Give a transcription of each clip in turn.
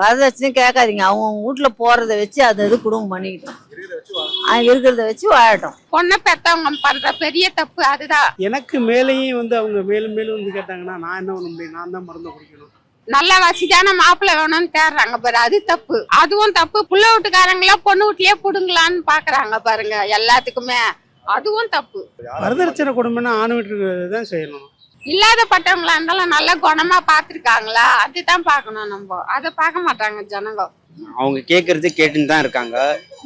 வரதட்சணை கேட்காதீங்க. அவங்க வீட்டுல போறதை வச்சு அது அது குடும்பம் பண்ணிக்கிட்டோம். அவங்க இருக்கிறத வச்சு வாழட்டும். பொண்ணை பெத்தவங்க பண்ற பெரிய தப்பு அதுதான் எனக்கு மேலேயும் வந்து அவங்க மேலும் மேலும் வந்து கேட்டாங்கன்னா நான் என்ன பண்ண முடியும்? நான் தான் மருந்து குடிக்கணும். நல்ல வசதியான மாப்பிள்ளை வேணும்னு தேடுறாங்க பாரு அது தப்பு. அதுவும் தப்பு. புள்ள வீட்டுக்காரங்களா பொண்ணு வீட்லயே புடுங்கலான்னு பாக்குறாங்க பாருங்க எல்லாத்துக்குமே. அதுவும் தப்பு. வரதட்சணை கொடுமைன்னா ஆண் வீட்டுக்கு தான் செய்யணும். இல்லாதப்பட்டவங்களா இருந்தாலும் நல்ல குணமா பாத்துருக்காங்களா அதுதான் பார்க்கணும் நம்ம. அதை பார்க்க மாட்டாங்க ஜனங்க. அவங்க கேட்கறது கேட்டுன்னு தான் இருக்காங்க.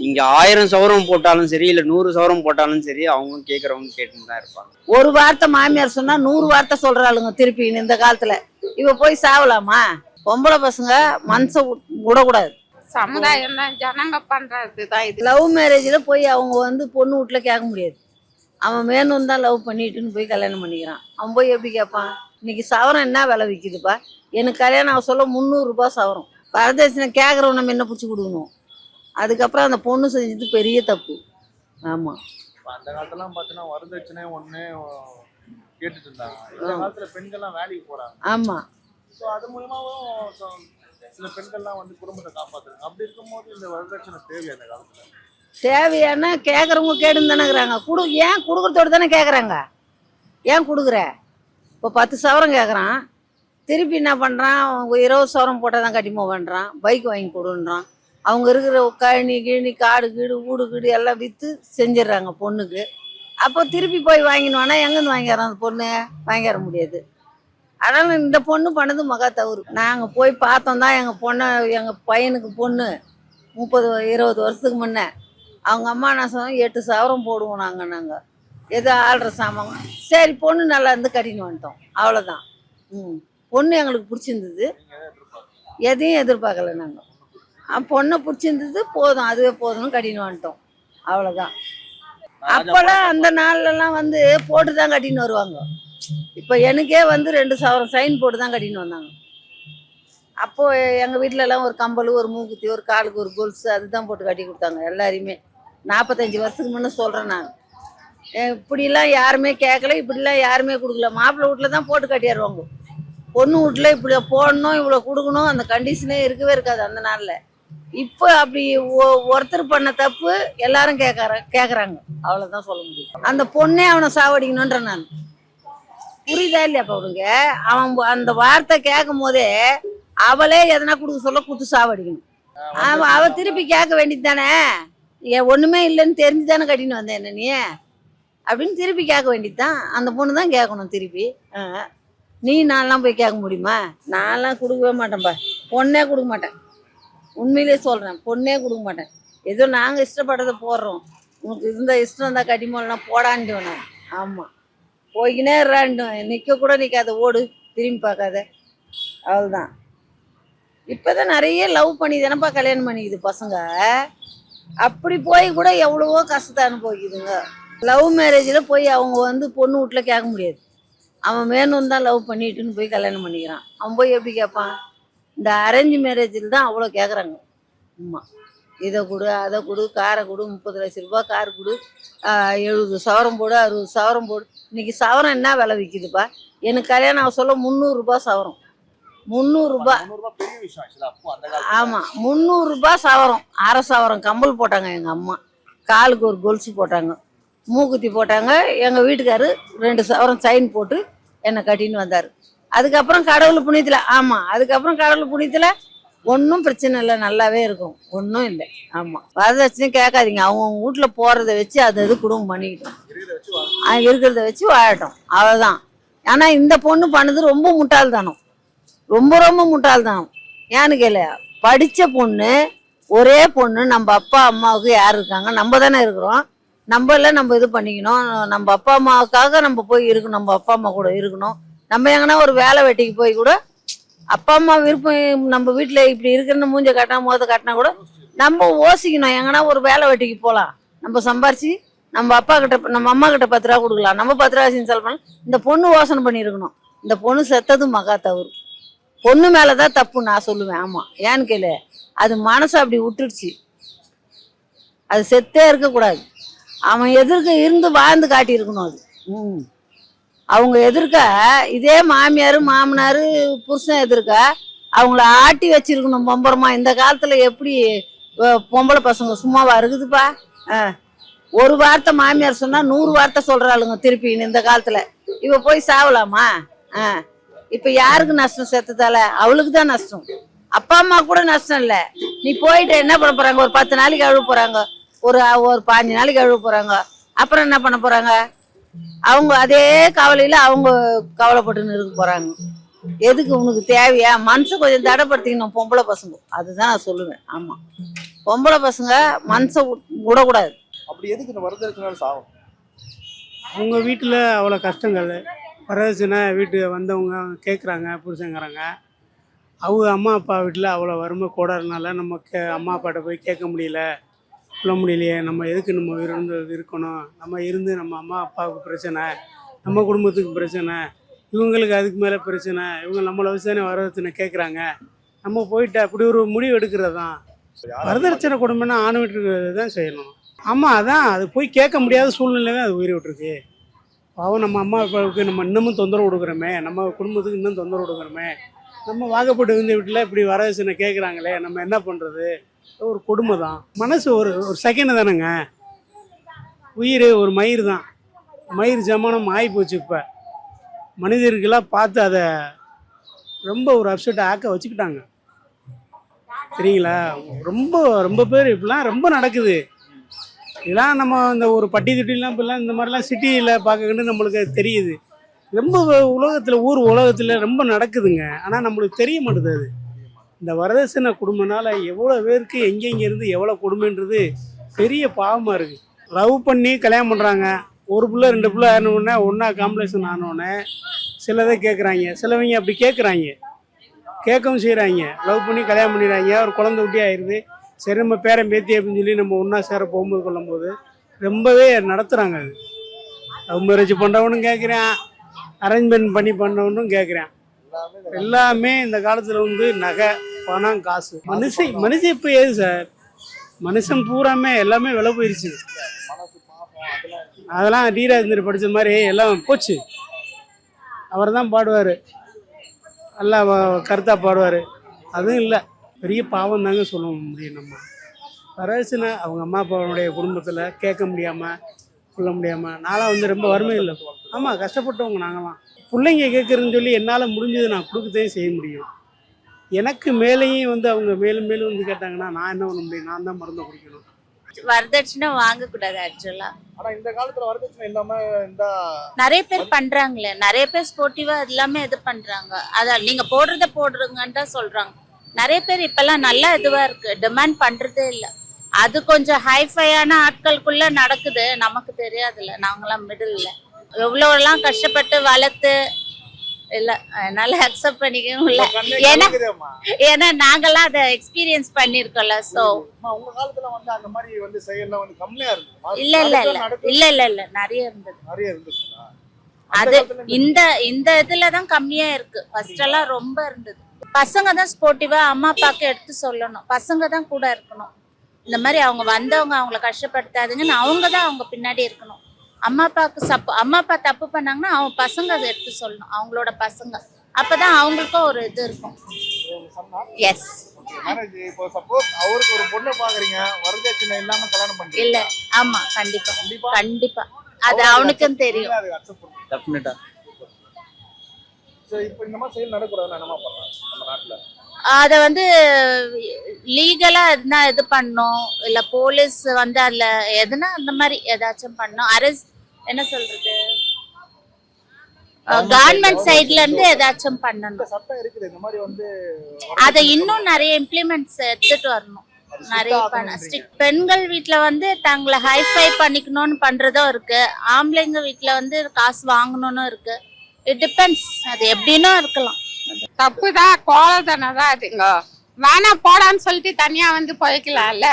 நீங்க ஆயிரம் சவரம் போட்டாலும் சரி இல்ல நூறு சவரம் போட்டாலும் சரி அவங்க கேட்கறவங்க கேட்டுன்னு தான் இருப்பாங்க. ஒரு வார்த்தை மாமியார் சொன்னா நூறு வார்த்தை சொல்றாளுங்க திருப்பி இந்த காலத்துல. இவ போய் சாவலாமா? பொம்பளை பசங்க மனச விடக்கூடாது சமுதாயம் தான் ஜனங்க பண்றது தான் இது லவ் மேரேஜ்ல போய் அவங்க வந்து பொண்ணு வீட்டுல கேட்க முடியாது. அவன் வேணும் தான் லவ் பண்ணிட்டுன்னு போய் கல்யாணம் பண்ணிக்கிறான். அவன் போய் எப்படி கேட்பான் இன்னைக்கு சவரம் என்ன விலை விற்கிதுப்பா எனக்கு கல்யாணம் அவ சொல்ல முந்நூறுரூபா சவரம். வரதட்சணை கேட்குறவன் நம்ம என்ன பிடிச்சி கொடுக்கணும்? அதுக்கப்புறம் அந்த பொண்ணு செஞ்சது பெரிய தப்பு. ஆமாம் அந்த காலத்துலாம் பார்த்தீங்கன்னா வரதட்சணை ஒண்ணு கேட்டுட்டு இருந்தாங்க. இந்த காலத்துல பெண்கள்லாம் வேலைக்கு போறாங்க. ஆமாம் ஸோ அது மூலமாவும் so சில பெண்கள்லாம் வந்து குடும்பத்தை காப்பாத்துறாங்க. அப்படி இருக்கும்போது இந்த வரதட்சணை தேவை அந்த காலத்துல? தேவையான கேட்குறவங்க கேட்டுன்னு தானே இருக்கிறாங்க. கொடு ஏன் கொடுக்குறதோடு தானே கேட்குறாங்க ஏன் கொடுக்குற? இப்போ பத்து சவரம் கேட்குறான் திருப்பி என்ன பண்ணுறான் இருபது சவரம் போட்டால் தான் கட்டிமோ பண்ணுறான் பைக் வாங்கி கொடுன்றான். அவங்க இருக்கிற கழனி கிழனி காடு கீடு வீடு கீடு எல்லாம் விற்று செஞ்சிடுறாங்க பொண்ணுக்கு. அப்போ திருப்பி போய் வாங்கினோன்னா எங்கேருந்து வாங்கிடுறோம் அந்த பொண்ணு? வாங்கிட முடியாது. அதனால் இந்த பொண்ணு பண்ணது மகா தவறு. நாங்கள் போய் பார்த்தோம் தான் எங்கள் பொண்ணை எங்கள் பையனுக்கு பொண்ணு. முப்பது இருபது வருஷத்துக்கு முன்னே. அவங்க அம்மா நான் சொன்னோம் எட்டு சவரம் போடுவோம் நாங்கள் நாங்கள் ஏதோ ஆள்ற சாமான். சரி பொண்ணு நல்லா இருந்து கட்டின்னு வந்துட்டோம். அவ்வளோதான் ம். பொண்ணு எங்களுக்கு பிடிச்சிருந்தது. எதையும் எதிர்பார்க்கல நாங்கள் பொண்ணை பிடிச்சிருந்தது போதும். அதுவே போதும்னு கட்டின்னு வந்துட்டோம். அவ்வளோதான் அப்போல்லாம் அந்த நாள்லலாம் வந்து போட்டு தான் கட்டின்னு வருவாங்க. இப்போ எனக்கே வந்து ரெண்டு சவரம் சைன் போட்டு தான் கட்டின்னு வந்தாங்க. அப்போது எங்கள் வீட்டிலலாம் ஒரு கம்பல் ஒரு மூக்குத்தி ஒரு காலுக்கு ஒரு கொலுசு அதுதான் போட்டு கட்டி கொடுத்தாங்க எல்லாரையுமே. நாற்பத்தஞ்சு வருஷத்துக்கு முன்னே சொல்கிறேன் நான். இப்படிலாம் யாருமே கேட்கல இப்படிலாம் யாருமே கொடுக்கல. மாப்பிள்ளை வீட்டில் தான் போட்டு கட்டிடுவாங்க பொண்ணு வீட்டில் இப்படி போடணும் இவ்வளோ கொடுக்கணும் அந்த கண்டிஷனே இருக்கவே இருக்காது அந்த நாளில். இப்போ அப்படி ஒருத்தர் பண்ண தப்பு எல்லாரும் கேட்கற கேட்குறாங்க அவ்வளோதான் சொல்ல முடியும். அந்த பொண்ணே அவனை சாவடிக்கணுன்ற நான். புரியுதா இல்லையாப்பா அவனுங்க அவன் அந்த வார்த்தை கேட்கும் போதே அவளே எதனா கொடுக்க சொல்ல குத்து சாவடிக்கணும். அவ திருப்பி கேட்க வேண்டியது தானே ஏன் ஒன்றுமே இல்லைன்னு தெரிஞ்சு தானே கட்டின்னு வந்தேன் என்ன நீ? அப்படின்னு திருப்பி கேட்க வேண்டியது தான் அந்த பொண்ணு தான் கேட்கணும் திருப்பி. ஆ. நீ நான்லாம் போய் கேட்க முடியுமா? நான்லாம் கொடுக்கவே மாட்டேன்ப்பா பொண்ணே கொடுக்க மாட்டேன். உண்மையிலே சொல்கிறேன் பொண்ணே கொடுக்க மாட்டேன். ஏதோ நாங்கள் இஷ்டப்பட்டதை போடுறோம். உனக்கு இருந்த இஷ்டம் இருந்தால் கட்டிமோலாம் போடான்ட்டு நான் ஆமாம் போய்கினே இருறான்ட்டு நிற்க கூட நிற்காத ஓடு. திரும்பி பார்க்காத. அவ்வளோதான் இப்போதான் நிறைய லவ் பண்ணி தானப்பா கல்யாணம் பண்ணிக்குது பசங்க. அப்படி போய் கூட எவ்வளவோ கஷ்டத்தை அனுபவிக்குதுங்க. லவ் மேரேஜில் போய் அவங்க வந்து பொண்ணு வீட்டில் கேட்க முடியாது. அவன் வேணும் தான் லவ் பண்ணிட்டுன்னு போய் கல்யாணம் பண்ணிக்கிறான். அவன் போய் எப்படி கேட்பான்? இந்த அரேஞ்ச் மேரேஜில் தான் அவ்வளோ கேட்குறாங்க ஆமாம் இதை கொடு அதை கொடு காரை கொடு முப்பது லட்ச ரூபா கார் கொடு எழுபது சவரம் போடு அறுபது சவரம் போடு. இன்னைக்கு சவரம் என்ன விலை விற்கிதுப்பா எனக்கு கல்யாணம் சொல்ல முந்நூறுரூபா சவரம். முந்நூறுரூபா பெரிய விஷயம் ஆமாம் முந்நூறுரூபா சவரம் அரை சவரம் கம்பல் போட்டாங்க எங்கள் அம்மா. காலுக்கு ஒரு கொலுசு போட்டாங்க மூக்குத்தி போட்டாங்க. எங்கள் வீட்டுக்காரு ரெண்டு சவரம் சைன் போட்டு என்னை கட்டின்னு வந்தார். அதுக்கப்புறம் கடவுள் புண்ணியத்தில் ஆமாம் அதுக்கப்புறம் கடவுள் புண்ணியத்தில் ஒன்றும் பிரச்சனை இல்லை நல்லாவே இருக்கும். ஒன்றும் இல்லை ஆமாம் வரதட்சணை கேட்காதீங்க அவங்க வீட்டில் போகிறத வச்சு அது அது குடும்பம் பண்ணிக்கிட்டோம். இருக்கிறத வச்சு வாழட்டும் அவ்வளோதான் ஆனால் இந்த பொண்ணு பண்ணது ரொம்ப முட்டாள்தானம். ரொம்ப ரொம்ப முட்டாள்தான். ஏன்னு கேளு படித்த பொண்ணு ஒரே பொண்ணு நம்ம அப்பா அம்மாவுக்கு யார் இருக்காங்க? நம்ம தானே இருக்கிறோம். நம்மள நம்ம இது பண்ணிக்கணும். நம்ம அப்பா அம்மாவுக்காக நம்ம போய் இருக்கணும். நம்ம அப்பா அம்மா கூட இருக்கணும். நம்ம எங்கன்னா ஒரு வேலை வெட்டிக்கு போய் கூட அப்பா அம்மா விருப்பம் நம்ம வீட்டில் இப்படி இருக்கிறன்னு மூஞ்ச காட்டினா முகத்தை காட்டினா கூட நம்ம ஓசிக்கணும் எங்கன்னா ஒரு வேலை வெட்டிக்கு போகலாம் நம்ம சம்பாரிச்சு நம்ம அப்பா கிட்ட நம்ம அம்மா கிட்ட பத்து ரூபா கொடுக்கலாம். நம்ம பத்து ரூபா செஞ்சு பண்ணலாம். இந்த பொண்ணு யோசனை பண்ணியிருக்கணும். இந்த பொண்ணு செத்தது மகா தவறு. பொண்ணு மேலதான் தப்பு நான் சொல்லுவேன். ஆமா. ஏன்னு கேளு. அது மனசு அப்படி விட்டுடுச்சு. அது செத்தே இருக்கக்கூடாது. அவன் எதிர்க்க இருந்து வாழ்ந்து காட்டியிருக்கணும் அது. ம். அவங்க எதிர்க்க இதே மாமியார் மாமனார் புருஷன் எதிர்க்க அவங்கள ஆட்டி வச்சிருக்கணும் பொம்பரமா. இந்த காலத்துல எப்படி பொம்பளை பசங்க சும்மாவா இருக்குதுப்பா. ஒரு வார்த்தை மாமியார் சொன்னா நூறு வார்த்தை சொல்றாளுங்க திருப்பி இந்த காலத்துல. இவ போய் சாவலாமா? ஆ. இப்ப யாருக்கு நஷ்டம் செத்ததால? அவளுக்கு தான் நஷ்டம். அப்பா அம்மா கூட நஷ்டம் இல்ல. நீ போயிட்டு என்ன பண்ண போறாங்க? ஒரு பத்து நாளைக்கு அழுவ போறாங்க. ஒரு ஒரு பாஞ்சு நாளைக்கு அழுவ போறாங்க. அப்புறம் என்ன பண்ண போறாங்க? அவங்க அதே கவலையில அவங்க கவலைப்பட்டுன்னு இருக்க போறாங்க. எதுக்கு உனக்கு தேவையா? மனசை கொஞ்சம் தடைப்படுத்திக்கணும் பொம்பளை பசங்க. அதுதான் நான் சொல்லுவேன். ஆமா. பொம்பளை பசங்க மனசை விடக்கூடாது அப்படி எதுக்கு வரதட்சணை சாகும் அவங்க வீட்டில் அவ்வளோ கஷ்டங்கள். வரதட்சணை வீட்டு வந்தவங்க கேட்குறாங்க புருஷங்கிறாங்க அவங்க அம்மா அப்பா வீட்டில் அவ்வளோ வறுமை கூடாதனால நம்ம கே அம்மா அப்பாட்ட போய் கேட்க முடியல. சொல்ல முடியலையே நம்ம எதுக்கு நம்ம இருந்து இருக்கணும்? நம்ம இருந்து நம்ம அம்மா அப்பாவுக்கு பிரச்சனை நம்ம குடும்பத்துக்கு பிரச்சனை இவங்களுக்கு அதுக்கு மேலே பிரச்சனை இவங்க நம்மளை விசாரணை வரதட்சணை கேட்குறாங்க நம்ம போயிட்டு அப்படி ஒரு முடிவு எடுக்கிறது தான் வரதட்சணை கொடுமைன்னா ஆண் வீட்டுக்கு தான் செய்யணும். ஆமாம் அதான் அது போய் கேட்க முடியாத சூழ்நிலை தான் அது உயிரி விட்டுருக்கு. பாவம் நம்ம அம்மா அப்பாவுக்கு நம்ம இன்னமும் தொந்தரவு கொடுக்குறோமே நம்ம குடும்பத்துக்கு இன்னும் தொந்தரவு கொடுக்குறோமே நம்ம வாகப்பட்டு இருந்த வீட்டில் இப்படி வரதட்சணை கேட்குறாங்களே நம்ம என்ன பண்ணுறது ஒரு கொடுமை தான் மனசு ஒரு ஒரு செகண்ட் தானேங்க. உயிர் ஒரு மயிர் தான். மயிர் ஜமானம் ஆகி போச்சு இப்போ. மனிதர்களாக பார்த்து அதை ரொம்ப ஒரு அப்செட் ஆக்க வச்சுக்கிட்டாங்க. சரிங்களா? ரொம்ப ரொம்ப பேர் இப்படிலாம் ரொம்ப நடக்குது. இதெல்லாம் நம்ம இந்த ஒரு பட்டி திட்டிலாம் இப்பெல்லாம் இந்த மாதிரிலாம் சிட்டியில் பார்க்கணுன்னு நம்மளுக்கு தெரியுது. ரொம்ப உலகத்தில் ஊர் உலகத்தில் ரொம்ப நடக்குதுங்க. ஆனால் நம்மளுக்கு தெரிய மாட்டுது அது. இந்த வரதட்சணை குடும்பனால எவ்வளோ பேருக்கு எங்கெங்கேருந்து எவ்வளோ கொடுமைன்றது பெரிய பாவமாக இருக்குது லவ் பண்ணி கல்யாணம் பண்ணுறாங்க ஒரு பிள்ளை ரெண்டு பிள்ளை ஆனவுடனே ஒன்றா காம்ப்ளெக்ஷன் ஆனவுடனே சிலதை கேட்குறாங்க சிலவங்க அப்படி கேட்குறாங்க கேட்கவும் செய்கிறாங்க லவ் பண்ணி கல்யாணம் பண்ணிடுறாங்க. ஒரு குழந்தை குட்டி ஆயிடுது சரி நம்ம பேரன் பேத்தி அப்படின்னு சொல்லி நம்ம ஒன்றா சேர போகும்போது கொள்ளும்போது ரொம்பவே நடத்துகிறாங்க அது. லவ் மேரேஜ் பண்ணுறவனும் கேட்குறேன் அரேஞ்ச்மெண்ட் பண்ணி பண்ணவனும் கேட்குறேன் எல்லாமே இந்த காலத்தில் வந்து நகை பணம் காசு. மனுஷன் மனுஷன் இப்போ ஏது சார்? மனுஷன் பூராமே எல்லாமே விலை போயிருச்சு. அதெல்லாம் அதெல்லாம் டீராஜேந்தர் படித்த மாதிரி எல்லாம் போச்சு. அவர் தான் பாடுவார். நல்லா கருத்தாக பாடுவார். அதுவும் இல்லை. பெரிய பாவம் தாங்க சொல்ல முடியும் நம்ம. வரதட்சணை அவங்க அம்மா அப்பாவுடைய குடும்பத்தில் கேட்க முடியாமல் சொல்ல முடியாமல் நான்லாம் வந்து ரொம்ப வறுமை இல்லை. ஆமாம் கஷ்டப்பட்டவங்க நாங்களாம் பிள்ளைங்க கேட்குறேன்னு சொல்லி என்னால் முடிஞ்சது நான் கொடுக்கத்தையும் செய்ய முடியும். எனக்கு மேலேயும் வந்து அவங்க மேலும் மேலும் வந்து கேட்டாங்கன்னா நான் என்ன பண்ண முடியும்? நான் தான் மருந்து குடிக்கணும். வரதட்சணை வாங்கக்கூடாது ஆக்சுவலா ஆனா இந்த காலத்துல வரதட்சணை இல்லாம இந்த நிறைய பேர் பண்றாங்களே. நிறைய பேர் ஸ்போர்ட்டிவா எல்லாமே இது பண்றாங்க? அதான் நீங்க போடுறத போடுறீங்கன்னு தான் சொல்றாங்க. நிறைய பேர் இப்பெல்லாம் நல்லா இதுவா இருக்கு. டிமாண்ட் பண்றதே இல்ல. அது கொஞ்சம் ஹைஃபையான ஆட்களுக்குள்ள நடக்குது. நமக்கு தெரியாதுல்ல. நாங்களாம் மிடில்ல எவ்வளோலாம் கஷ்டப்பட்டு வளர்த்து இல்ல என்னால அக்செப்ட் பண்ணிக்கவும் இல்ல. ஏன்னா. ஏன்னா நாங்கெல்லாம் அதை எக்ஸ்பீரியன்ஸ் கம்மியா இருக்கு இல்ல இல்ல இல்ல. இல்ல இல்ல இல்ல. நிறைய இருந்தது. அது இந்த இந்த இதுல தான் கம்மியா இருக்கு. ஃபர்ஸ்ட் எல்லாம் ரொம்ப இருந்தது. பசங்க தான் ஸ்போர்ட்டிவா அம்மா அப்பாக்கு எடுத்து சொல்லணும். பசங்க தான் கூட இருக்கணும். இந்த மாதிரி அவங்க வந்தவங்க அவங்கள கஷ்டப்படுத்தாதுங்கன்னு அவங்க தான் அவங்க பின்னாடி இருக்கணும். அம்மா அப்பாவுக்கு சப்போ அம்மா அப்பா தப்பு பண்ணாங்கன்னா அவங்க பசங்க அதை எடுத்து சொல்லணும். அவங்களோட பசங்க. அப்பதான் அவங்களுக்கும் ஒரு இது இருக்கும். எஸ் அவருக்கு ஒரு பொண்ணை பாக்குறீங்க வரதட்சணை இல்லாம கல்யாணம் பண்றீங்க இல்ல. ஆமா கண்டிப்பா. கண்டிப்பா? கண்டிப்பா. அது அவனுக்கும் தெரியும். அது அக்செப்ட் பண்ணுங்க டெஃபினட்டாக சரி இப்போ இந்த மாதிரி செயல் நடக்கூடாதுன்னு என்னமா பண்ணலாம் நம்ம நாட்டுல? அத வந்து லீகலா எதுனா இது பண்ணும் இல்ல போலீஸ் வந்து அதுல எதுனா அந்த மாதிரி ஏதாச்சும் பண்ணும் அரெஸ்ட் என்ன சொல்றது? கவர்மெண்ட் சைடுல இருந்து ஏதாச்சும் பண்ணணும். இந்த சட்டம் இருக்குது இந்த மாதிரி வந்து அதை இன்னும் நிறைய இம்ப்ளிமெண்ட்ஸ் எடுத்துட்டு வரணும். நிறைய பண்ண. பெண்கள் வீட்ல வந்து தங்களை ஹைஃபை பண்ணிக்கணும்னு பண்றதும் இருக்கு. ஆம்பளைங்க வீட்ல வந்து காசு வாங்கணும்னு இருக்கு. இட் டிபெண்ட்ஸ் அது எப்படின்னா இருக்கலாம். தப்பு தான் கோலத்தனை தான் அதுங்க. வேணா போடான்னு சொல்லிட்டு தனியா வந்து போய்க்கலாம்ல.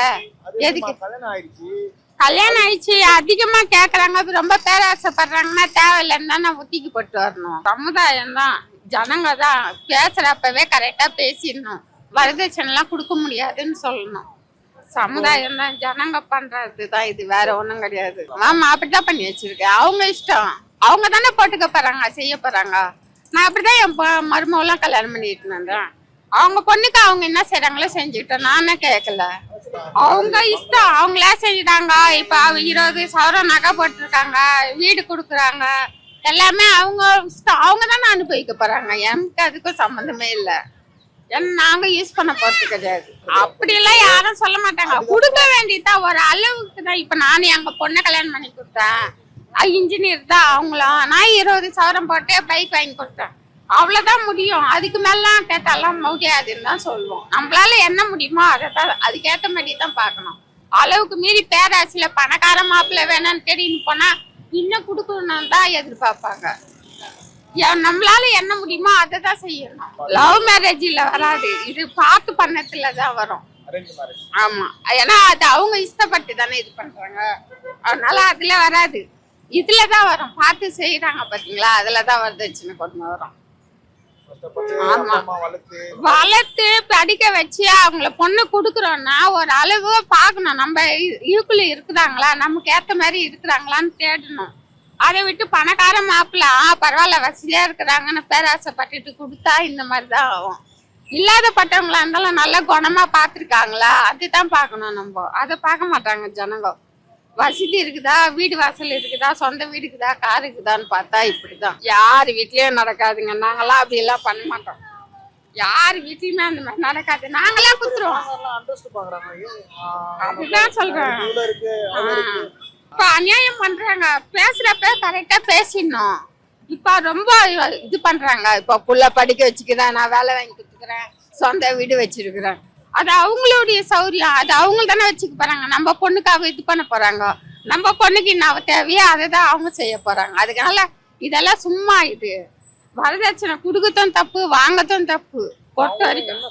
எதுக்கு? கல்யாணம் ஆயிடுச்சு. அதிகமா கேக்குறாங்க. அது ரொம்ப பேராசைப்படுறாங்கன்னா தேவையில்லைன்னு தான் நான் ஒத்திக்கி போட்டு வரணும். சமுதாயம் தான் ஜனங்க தான் பேசுறப்பவே கரெக்டா பேசிடணும். வரதட்சணைலாம் கொடுக்க முடியாதுன்னு சொல்லணும். சமுதாயம் தான் ஜனங்க பண்றது தான் இது. வேற ஒண்ணும் கிடையாது. ஆமா அப்படிதான் பண்ணி வச்சிருக்கேன். அவங்க இஷ்டம். அவங்க தானே போட்டுக்க போறாங்க செய்ய போறாங்க. நான் அப்படிதான் என் மருமகெல்லாம் கல்யாணம் பண்ணிட்டு இருந்தேன் அவங்க பொண்ணுக்கு அவங்க என்ன செய்யறாங்களோ செஞ்சுக்கிட்டோம் நானே கேட்கல அவங்க இஷ்டம் அவங்களே செஞ்சிட்டாங்க இப்ப அவ இருபது சவரம் நகை போட்டிருக்காங்க வீடு கொடுக்குறாங்க. எல்லாமே அவங்க இஷ்டம். அவங்க தானே அனுபவிக்க போறாங்க. எனக்கு அதுக்கும் சம்மந்தமே இல்லை. ஏன்னா நாங்க யூஸ் பண்ண போறது கிடையாது. அப்படிலாம் யாரும் சொல்ல மாட்டாங்க. கொடுக்க வேண்டியதுதான் ஒரு அளவுக்கு தான். இப்ப நானும் எங்க பொண்ணை கல்யாணம் பண்ணி கொடுத்தேன். இன்ஜினியர் தான் அவங்களும் நான் இருபது சவரம் போட்டு பைக் வாங்கி கொடுத்தேன். அவ்வளவுதான் முடியும். அதுக்கு மேலாம் கேட்டாலாம் முடியாதுன்னு தான் சொல்லுவோம். நம்மளால என்ன முடியுமோ அதை தான் அதுக்கேற்ற மாதிரி தான் பார்க்கணும். அளவுக்கு மீறி பேராசில பணக்கார மாப்பிள்ளை வேணும்னு தேடின்னு போனா இன்னும் கொடுக்கணும் தான் எதிர்பார்ப்பாங்க. நம்மளால என்ன முடியுமோ அதை தான் செய்யணும். லவ் மேரேஜ்ல வராது. இது பார்த்து பண்ணத்துல தான் வரும். ஆமா. ஏன்னா அது அவங்க இஷ்டப்பட்டு தானே இது பண்றாங்க. அதனால அதுல வராது. இதுல தான் வரும். பார்த்து செய்யறாங்க பாத்தீங்களா? அதுல தான் வரதட்சணை கொடுமை வரும். வளர்த்து படிக்க வச்சு அவங்கள பொண்ணு குடுக்கறோம்னா ஒரு அளவு பாக்கணும் நம்ம ஈக்குவல் இருக்குறாங்களா? நமக்கு ஏத்த மாதிரி இருக்கிறாங்களான்னு தேடணும். அதை விட்டு பணக்கார மாப்பிள்ள ஆ பரவாயில்ல வசதியா இருக்கிறாங்கன்னு பேராசைப்பட்டுட்டு கொடுத்தா இந்த மாதிரி தான் ஆகும் இல்லாதப்பட்டவங்களா இருந்தாலும் நல்ல குணமா பார்த்துருக்காங்களா? அதுதான் பார்க்கணும் நம்ம. அதை பார்க்க மாட்டாங்க ஜனங்க. வசதி இருக்குதா? வீடு வாசல் இருக்குதா? சொந்த வீடு இருக்குதா? கார் இருக்குதான்னு பார்த்தா இப்படிதான். யார் வீட்லயும் நடக்காதுங்க. நாங்களாம் அப்படி எல்லாம் பண்ண மாட்டோம். யார் வீட்லயுமே அந்த மாதிரி நடக்காது. நாங்களே குத்துருவோம். அதுதான் சொல்றேன். இப்ப அநியாயம் பண்றாங்க. பேசுறப்ப கரெக்டா பேசிடணும். இப்ப ரொம்ப இது பண்றாங்க. இப்ப புள்ள படிக்க வச்சுக்கிறேன். நான் வேலை வாங்கி கொடுத்துக்கிறேன். சொந்த வீடு வச்சிருக்கிறேன். அது அவங்களுடைய சௌரியம். அது அவங்க தானே வச்சுக்க போறாங்க. நம்ம பொண்ணுக்காக இது பண்ண போறாங்க. நம்ம பொண்ணுக்கு என்ன தேவையோ? அதை தான் அவங்க செய்ய போறாங்க. அதுக்கால இதெல்லாம் சும்மா இது. வரதட்சணை கொடுக்கத்தும் தப்பு வாங்கத்தும் தப்பு. பொறுத்த வரைக்கும்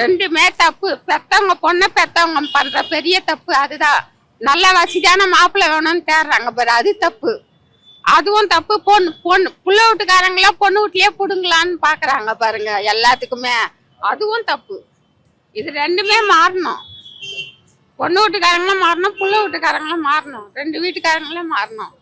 ரெண்டுமே தப்பு. பெத்தவங்க பொண்ணை பெத்தவங்க பண்ற பெரிய தப்பு. அதுதான். நல்ல வசதியான மாப்பிள்ளை வேணும்னு தேடுறாங்க பாரு. அது தப்பு. அதுவும் தப்பு. பொண்ணு பொண்ணு புள்ள வீட்டுக்காரங்களாம் பொண்ணு வீட்லயே புடுங்கலான்னு பாக்குறாங்க பாருங்க. எல்லாத்துக்குமே. அதுவும் தப்பு. இது ரெண்டுமே மாறணும்? பொண்ணு வீட்டுக்காரங்களும் மாறணும் புள்ள வீட்டுக்காரங்களும் மாறணும். ரெண்டு வீட்டுக்காரங்களும் மாறணும்.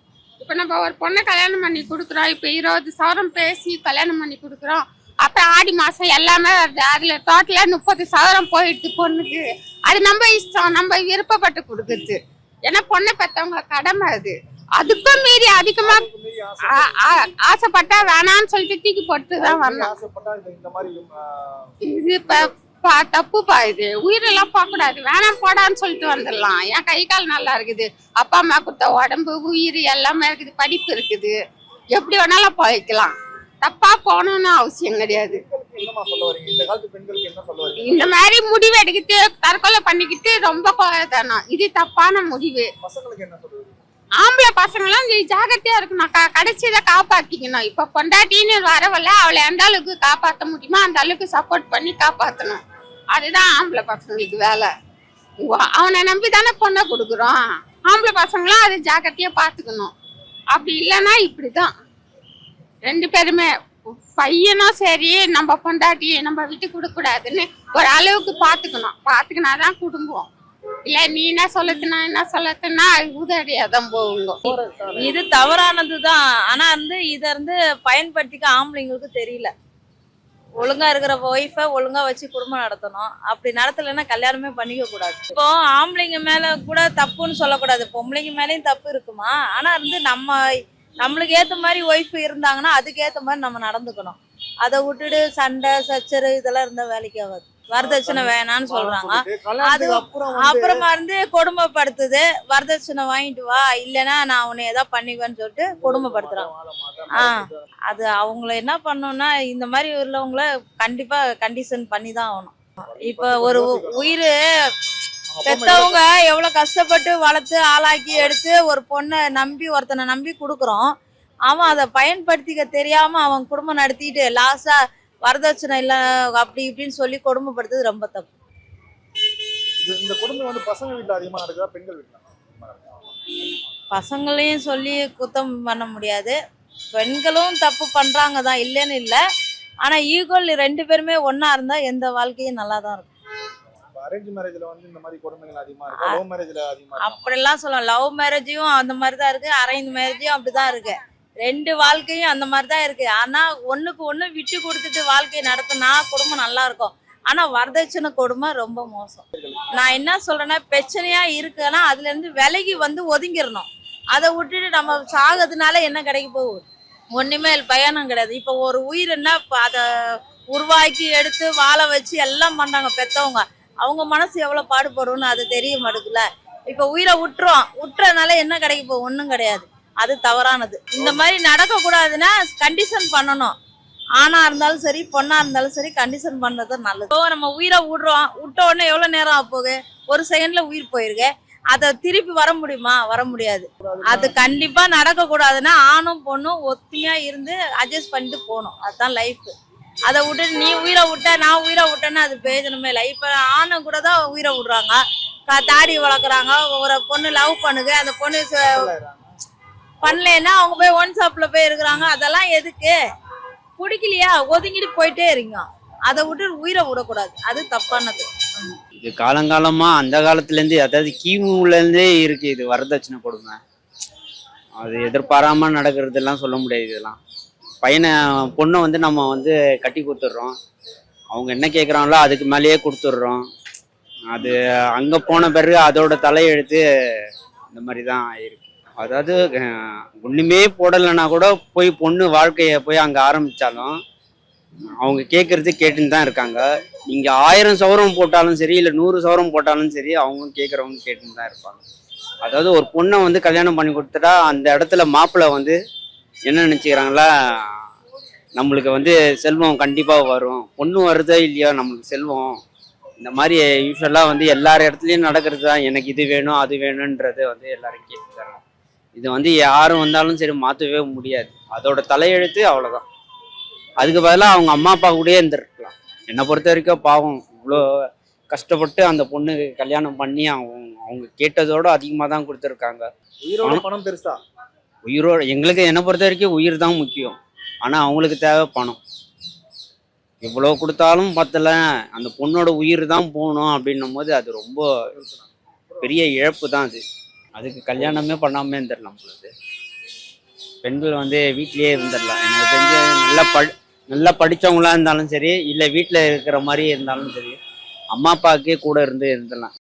இப்போ நம்ம ஒரு பொண்ணை கல்யாணம் பண்ணி கொடுக்குறோம். இப்போ இருபது சவரம் பேசி கல்யாணம் பண்ணி கொடுக்குறோம். அப்புறம் ஆடி மாதம் எல்லாமே வருது. டோட்டலாக முப்பது சவரம் போயிடுது பொண்ணுக்கு. அது நம்ம இஷ்டம். நம்ம விருப்பப்பட்டு கொடுக்குறது. ஏன்னா பொண்ணை பெற்றவங்க கடமை அது. அதுக்கும் மீறி அதிகமா ஆசைப்பட்டா வேணாம்னு சொல்லிட்டு தூக்கி போட்டு தான் அதுக்கு மீறி வரணும். ஆசைப்பட்டா இந்த- இந்த மாதிரி ஆ, இது பா- தப்புப்பா இது. உயிரெல்லாம் போகக்கூடாது. வேணாம் போடான்னு சொல்லிட்டு வந்துடலாம். என் கை கால் நல்லா இருக்குது. அப்பா அம்மா கொடுத்த உடம்பு உயிர் எல்லாமே இருக்குது. படிப்பு இருக்குது. எப்படி வேணாலும் போய்க்கலாம். தப்பா போகணும்னு அவசியம் கிடையாது. இந்த மாதிரி முடிவு எடுக்கிட்டு தற்கொலை பண்ணிக்கிட்டு ரொம்ப கோவத்தானம். இது தப்பான முடிவு. ஆம்பளை பசங்களாம் நீ ஜாகிரதையா இருக்கணும். க- கடைசியில காப்பாத்திக்கணும். இப்ப பொண்டாட்டின்னு வரவல்ல அவளை எந்த அளவுக்கு காப்பாத்த முடியுமோ அந்த அளவுக்கு சப்போர்ட் பண்ணி காப்பாத்தணும். அதுதான் ஆம்பளை பசங்களுக்கு வேலை. அவனை நம்பி தானே பொண்ணை கொடுக்குறோம். ஆம்பளை பசங்களும் அதை ஜாக்கிரதையா பாத்துக்கணும் அப்படி இல்லைன்னா இப்படிதான். ரெண்டு பேருமே பையனும் சரி நம்ம பொண்டாட்டி நம்ம விட்டு கொடுக்கூடாதுன்னு ஒரு அளவுக்கு பாத்துக்கணும் பாத்துக்கினாதான் குடும்பம். இல்ல நீ என்ன சொல்லத்துனா என்ன சொல்லத்துனா உதடியா தான் போகுங்க. இது தவறானது தான் ஆனா வந்து இத இருந்து பயன்படுத்திக்க ஆம்பளைங்களுக்கு தெரியல. ஒழுங்கா இருக்கிற ஒய்ஃபை ஒழுங்கா வச்சு குடும்பம் நடத்தணும். அப்படி நடத்தலைன்னா கல்யாணமே பண்ணிக்க கூடாது. இப்போ ஆம்பளைங்க மேல கூட தப்புன்னு சொல்லக்கூடாது. பொம்பளைங்க மேலயும் தப்பு இருக்குமா? ஆனா வந்து நம்ம நம்மளுக்கு ஏத்த மாதிரி ஒய்ஃப் இருந்தாங்கன்னா அதுக்கு ஏத்த மாதிரி நம்ம நடந்துக்கணும். அதை விட்டுட்டு சண்டை சச்சரு இதெல்லாம் இருந்தா வேலைக்கு ஆகாது. வரதட்சணை வேணாம்னு சொல்றாங்க. கல்யாணத்துக்கு அப்புறம் இருந்து கொடுமைப்படுத்துது வரதட்சணை வாங்கிட்டு வா இல்லைன்னா நான் உன்னை ஏதாவது பண்ணிக்குவேன்னு சொல்லிட்டு கொடுமைப்படுத்துறாங்க ஆ. அது அவங்கள என்ன பண்ணணும்னா இந்த மாதிரி உள்ளவங்கள கண்டிப்பா கண்டிஷன் பண்ணி தான் ஆகணும். இப்ப ஒரு உயிர் பெத்தவங்க எவ்வளவு கஷ்டப்பட்டு வளர்த்து ஆளாக்கி எடுத்து ஒரு பொண்ணை நம்பி ஒருத்தனை நம்பி கொடுக்குறோம். அவன் அதை பயன்படுத்திக்க தெரியாம அவன் குடும்பம் நடத்திட்டு லாஸ்டா வரதட்சணை இல்ல அப்படி இப்படின்னு சொல்லி கொடுமைப்படுத்துறது ரொம்ப தப்பு. இந்த குடும்பம் வந்து பசங்க வீட்டுல அதிகமா நடக்குதா பெண்கள் வீட்டுல? பசங்களையும் சொல்லி குத்தம் பண்ண முடியாது. பெண்களும் தப்பு பண்றாங்க தான் இல்லைன்னு இல்லை. ஆனா ஈக்குவல் ரெண்டு பேருமே ஒண்ணா இருந்தா எந்த வாழ்க்கையும் நல்லா தான் இருக்கும். அரேஞ்ச் மேரேஜ்ல வந்து இந்த மாதிரி கொடுமைகள் அதிகமா இருக்கு? லவ் மேரேஜ்ல அதிகமா இருக்கு? அப்படிலாம் சொல்லலாம். லவ் மேரேஜையும் அந்த மாதிரி தான் இருக்கு அரேஞ்ச் மேரேஜையும் அப்படிதான் இருக்கு. ரெண்டு வாழ்க்கையும் அந்த மாதிரி தான் இருக்கு. ஆனா ஒண்ணுக்கு ஒண்ணு விட்டு கொடுத்துட்டு வாழ்க்கையை நடத்தினா குடும்பம் நல்லா இருக்கும். ஆனா வரதட்சணை கொடுமை ரொம்ப மோசம். நான் என்ன சொல்றேன்னா பிரச்சனையா இருக்குன்னா அதுல இருந்து விலகி வந்து ஒதுங்கிடணும். அதை விட்டுட்டு நம்ம சாகிறதுனால என்ன கிடைக்க போகுது ஒன்றுமே பயணம் கிடையாது. இப்போ ஒரு உயிர்னா இப்போ அதை உருவாக்கி எடுத்து வாழ வச்சு எல்லாம் பண்ணுறாங்க பெத்தவங்க. அவங்க மனசு எவ்வளோ பாடுபடும்னு அது தெரிய மாட்டேங்குல இப்போ உயிரை விட்டுறோம். விட்டுறதுனால என்ன கிடைக்க போகும்? ஒன்றும் கிடையாது. அது தவறானது. இந்த மாதிரி நடக்க கூடாதுன்னா கண்டிஷன் பண்ணணும். ஆணா இருந்தாலும் சரி பொண்ணா இருந்தாலும் சரி கண்டிஷன் பண்றது நல்லது. இப்போ நம்ம உயிரை விடுறோம் விட்ட உடனே எவ்வளவு நேரம் ஆக போகுது ஒரு செகண்ட்ல உயிர் போயிருக்கு அதை திருப்பி வர முடியுமா? வர முடியாது. அது கண்டிப்பா நடக்க கூடாதுன்னா ஆணும் பொண்ணும் ஒத்துமையா இருந்து அட்ஜஸ்ட் பண்ணிட்டு போகணும். அதுதான் லைஃப் அதை விட்டு நீ உயிரை விட்ட நான் உயிரை விட்டேன்னா அது பிரயோஜனமே இல்லை. இப்போ ஆணை கூட தான் உயிரை விடுறாங்க. தாடி வளர்க்குறாங்க. ஒரு பொண்ணு லவ் பண்ணுங்க அந்த பொண்ணு பண்ணலைன்னா அவங்க போய் ஒன் ஷாப்ல போய் இருக்கிறாங்க. அதெல்லாம் எதுக்கு? பிடிக்கலையா? ஒதுங்கிட்டு போயிட்டே இருங்க. அதை விட்டு உயிரை விடக்கூடாது. அது தப்பானது. இது காலங்காலமா அந்த காலத்துல இருந்து அதாவது கிமுல இருந்தே இருக்கு இது வரதட்சணை கொடுமை. அது எதிர்பாராம நடக்கிறதெல்லாம் சொல்ல முடியாது இதெல்லாம். பையனை பொண்ணை வந்து நம்ம வந்து கட்டி கொடுத்துட்றோம். அவங்க என்ன கேட்குறாங்களோ அதுக்கு மேலேயே கொடுத்துட்றோம். அது அங்கே போன பிறகு அதோட தலையெழுத்து இந்த மாதிரி தான் ஆயிருக்கு. அதாவது ஒன்றுமே போடலைன்னா கூட போய் பொண்ணு வாழ்க்கையை போய் அங்கே ஆரம்பித்தாலும் அவங்க கேட்கறது கேட்டுன்னு தான் இருக்காங்க. நீங்கள் ஆயிரம் சவரம் போட்டாலும் சரி இல்லை நூறு சவரம் போட்டாலும் சரி அவங்க கேட்குறவங்க கேட்டுன்னு தான் இருப்பாங்க. அதாவது ஒரு பொண்ணை வந்து கல்யாணம் பண்ணி கொடுத்துட்டா அந்த இடத்துல மாப்பிள்ளை வந்து என்ன நினச்சிக்கிறாங்களா? நம்மளுக்கு வந்து செல்வம் கண்டிப்பாக வரும். பொண்ணு வருதோ இல்லையோ நம்மளுக்கு செல்வம். இந்த மாதிரி யூஸ்வலாக வந்து எல்லார் இடத்துலையும் நடக்கிறது தான். எனக்கு இது வேணும் அது வேணுன்றது வந்து எல்லாரும் கேட்டுக்கிறாங்க. இது வந்து யாரும் வந்தாலும் சரி மாற்றவே முடியாது. அதோட தலையெழுத்து அவ்வளோதான் அதுக்கு பதிலாக அவங்க அம்மா அப்பா கூடயே இருந்திருக்கலாம். என்னை பொறுத்த வரைக்கும் பாவம். இவ்வளோ கஷ்டப்பட்டு அந்த பொண்ணுக்கு கல்யாணம் பண்ணி அவங்க அவங்க கேட்டதோட அதிகமாக தான் கொடுத்துருக்காங்க. உயிரோட பணம் பெருசா? உயிரோட எங்களுக்கு என்னை பொறுத்த வரைக்கும் உயிர் தான் முக்கியம். ஆனால் அவங்களுக்கு தேவை பணம். எவ்வளோ கொடுத்தாலும் பத்தல. அந்த பொண்ணோட உயிர் தான் போகணும் அப்படின்னும் போது அது ரொம்ப பெரிய இழப்பு தான் அது. அதுக்கு கல்யாணமே பண்ணாமே இருந்துடலாம் பொழுது பெண்கள் வந்து வீட்லயே இருந்துடலாம். எனக்கு தெரிஞ்சு நல்லா படி நல்லா படிச்சவங்களா இருந்தாலும் சரி இல்லை வீட்டில் இருக்கிற மாதிரி இருந்தாலும் சரி அம்மா அப்பாவுக்கே கூட இருந்து இருந்துடலாம்.